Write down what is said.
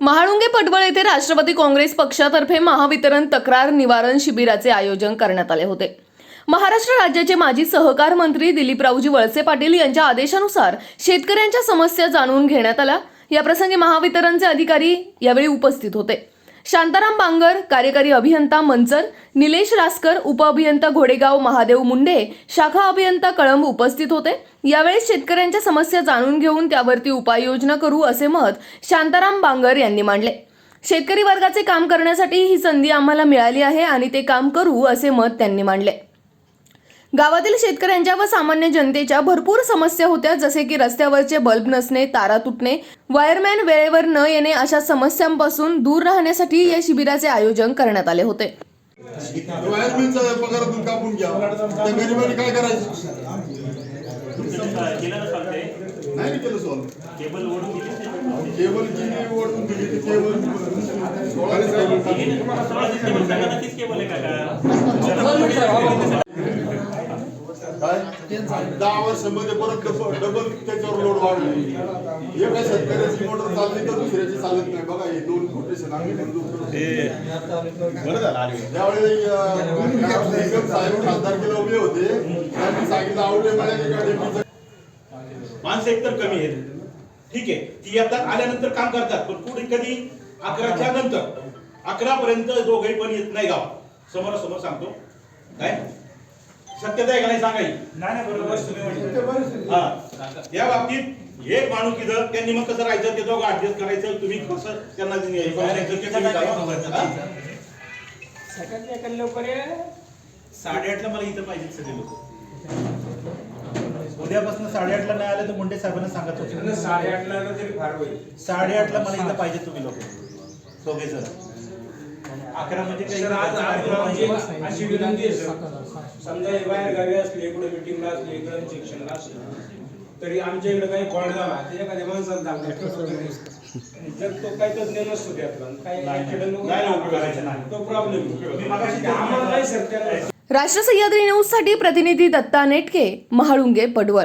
महाळुंगे पटवळ येथे राष्ट्रवादी काँग्रेस पक्षातर्फे महावितरण तक्रार निवारण शिबिराचे आयोजन करण्यात आले होते. महाराष्ट्र राज्याचे माजी सहकार मंत्री दिलीपरावजी वळसे पाटील यांच्या आदेशानुसार शेतकऱ्यांच्या समस्या जाणून घेण्यात आल्या. याप्रसंगी महावितरणचे अधिकारी यावेळी उपस्थित होते. शांताराम बांगर कार्यकारी अभियंता मंचर निलेश रासकर उपअभियंता घोडेगाव महादेव मुंडे शाखा अभियंता कळंब उपस्थित होते. यावेळी शेतकऱ्यांच्या समस्या जाणून घेऊन त्यावरती उपाययोजना करू असे मत शांताराम बांगर यांनी मांडले. शेतकरी वर्गाचे काम करण्यासाठी ही संधी आम्हाला मिळाली आहे आणि ते काम करू असे मत त्यांनी मांडले. गावातील शेतकऱ्यांच्या व सामान्य जनतेच्या भरपूर समस्या होत्या जसे की रस्त्यावरचे बल्ब नसणे तारा तुटणे. वायरमॅन वेळेवर न येणे अशा समस्यांपासून दूर राहण्यासाठी या शिबिराचे आयोजन करण्यात आले होते. वायरमॅनचा दहा वर्षामध्ये परत डबल त्याच्यावर लोड वाढले. एका शेतकऱ्याची मोटर चालली तर दुसऱ्याची चालत नाही. बघा हे दोन कोटेशन आम्ही त्यावेळी साहेब खासदार केले उभे होते. त्यांनी सांगितलं आवडे डेपीचं. माणसं एकतर कमी आहेत. ठीक आहे ती आता आल्यानंतर काम करतात पण पुढे कधी अकराच्या नंतर अकरा पर्यंत दोघही पण येत नाही गाव समोरासमोर सांगतो. काय? शक्यता आहे का नाही सांगायची? नाही नाही बरोबर तुम्ही म्हटलं. हा. या बाबतीत एक माणूस इथं त्यांनी मग कसं राहायचं ते दोघं ऍडजस्ट करायचं तुम्ही कसं त्यांना करायचं ते तुम्ही करा. सकाळच्या एका लवकर ये. साडेआठला मला इथं पाहिजे सगळे लोक. उद्यापासून साडेआठला नाही आले तर मुंडे साहेबांना सांगत होते. साडेआठला तरी फार होईल. साडेआठला मला इथं पाहिजे तुम्ही लोक. दोघे जण अकरा म्हणजे काही सर, आज आज आमची नाही. अशी विनंती आहे सर. समजा हे बाहेर गावी असले इकडे मिटिंगला असले इकडे शिक्षणला असले तरी आमच्या इकडे काही कॉल झाला ते एखाद्या माणसाला सांगतात जर तो काही तज्ञ नसतो त्यातला काही नाही, accident वगैरे नाही, नाही, झाला, करायचं नाही. तो प्रॉब्लेम आम्हाला नाही. सर त्याला. राष्ट्र सह्याद्री न्यूजसाठी प्रतिनिधी दत्ता नेटके महाळुंगे पडवळ